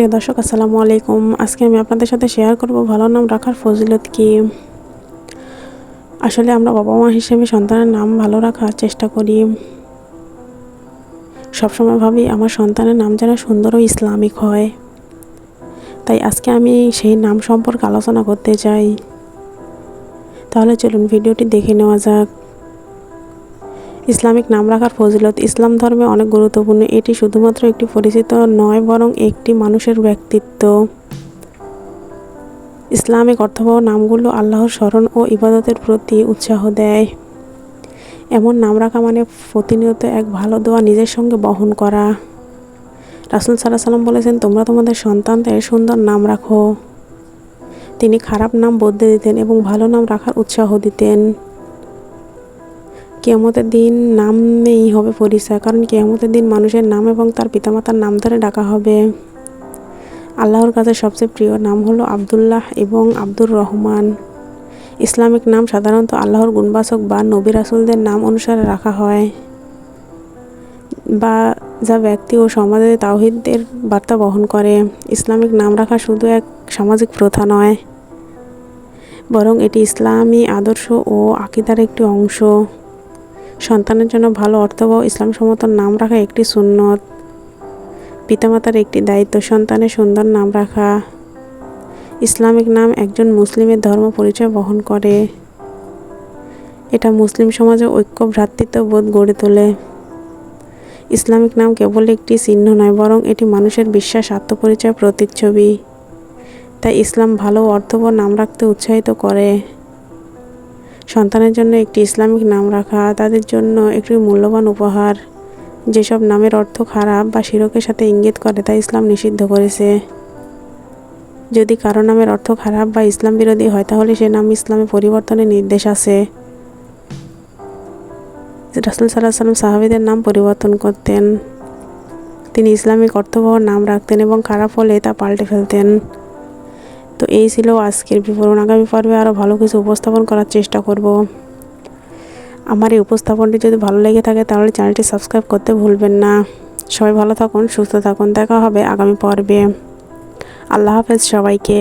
প্রিয় দর্শক, আসসালামু আলাইকুম। আজকে আমি আপনাদের সাথে শেয়ার করব ভালো নাম রাখার ফজিলত কি? আসলে আমরা বাবা মা হিসেবে সন্তানের নাম ভালো রাখার চেষ্টা করি। সবসময় ভাবি আমার সন্তানের নাম যেন সুন্দর ও ইসলামিক হয়। তাই আজকে আমি সেই নাম সম্পর্কে আলোচনা করতে চাই। তাহলে চলুন ভিডিওটি দেখে নেওয়া যাক। ইসলামিক নাম রাখার ফজিলত। ইসলাম ধর্মে অনেক গুরুত্বপূর্ণ। এটি শুধুমাত্র একটি পরিচিত নয়, বরং একটি মানুষের ব্যক্তিত্ব। ইসলামিক অর্থবহ নামগুলো আল্লাহর স্মরণ ও ইবাদতের প্রতি উৎসাহ দেয়। এমন নাম রাখা মানে প্রতিনিয়ত এক ভালো দোয়া নিজের সঙ্গে বহন করা। রাসুল সাল্লাহ সাল্লাম বলেছেন, তোমরা তোমাদের সন্তানদের সুন্দর নাম রাখো। তিনি খারাপ নাম বদলে দিতেন এবং ভালো নাম রাখার উৎসাহ দিতেন। কেয়ামতের দিন নাম নেই হবে পরিচয়, কারণ কেয়ামতের দিন মানুষের নাম এবং তার পিতামাতার নাম ধরে ডাকা হবে। আল্লাহর কাছে সবচেয়ে প্রিয় নাম হলো আবদুল্লাহ এবং আব্দুর রহমান। ইসলামিক নাম সাধারণত আল্লাহর গুণবাচক বা নবী রাসুলদের নাম অনুসারে রাখা হয়। বা যা ব্যক্তি ও সমাজে তাওহিদের বার্তা বহন করে। ইসলামিক নাম রাখা শুধু এক সামাজিক প্রথা নয়, বরং এটি ইসলামী আদর্শ ও আকিদার একটি অংশ। সন্তানের জন্য ভালো অর্থবহ ইসলাম সম্মত নাম রাখা একটি সুন্নত। পিতামাতার একটি দায়িত্ব সন্তানের সুন্দর নাম রাখা। ইসলামিক নাম একজন মুসলিমের ধর্ম পরিচয় বহন করে। এটা মুসলিম সমাজে ঐক্য ভ্রাতৃত্ববোধ গড়ে তোলে। ইসলামিক নাম কেবল একটি চিহ্ন নয়, বরং এটি মানুষের বিশ্বাস, আত্মপরিচয় প্রতিচ্ছবি তাই ইসলাম ভালো অর্থবহ নাম রাখতে উৎসাহিত করে। সন্তানের জন্য একটি ইসলামিক নাম রাখা, তাদের জন্য একটি মূল্যবান উপহার। যেসব নামের অর্থ খারাপ বা শিরকের সাথে ইঙ্গিত করে তা ইসলাম নিষিদ্ধ করেছে। যদি কারও নামের অর্থ খারাপ বা ইসলাম বিরোধী হয়, তাহলে সে নাম ইসলামে পরিবর্তনের নির্দেশ আছে। রাসুল সাল্লাহ সাল্লাম সাহাবিদের নাম পরিবর্তন করতেন। তিনি ইসলামিক অর্থবহ নাম রাখতেন এবং খারাপ হলে তা পাল্টে ফেলতেন। তো এই ছিল আজকের বিবরণ। আগামী পর্বে আরও ভালো কিছু উপস্থাপন করার চেষ্টা করব। আমার এই উপস্থাপনটি যদি ভালো লেগে থাকে তাহলে চ্যানেলটি সাবস্ক্রাইব করতে ভুলবেন না। সবাই ভালো থাকুন, সুস্থ থাকুন। দেখা হবে আগামী পর্বে। আল্লাহ হাফেজ সবাইকে।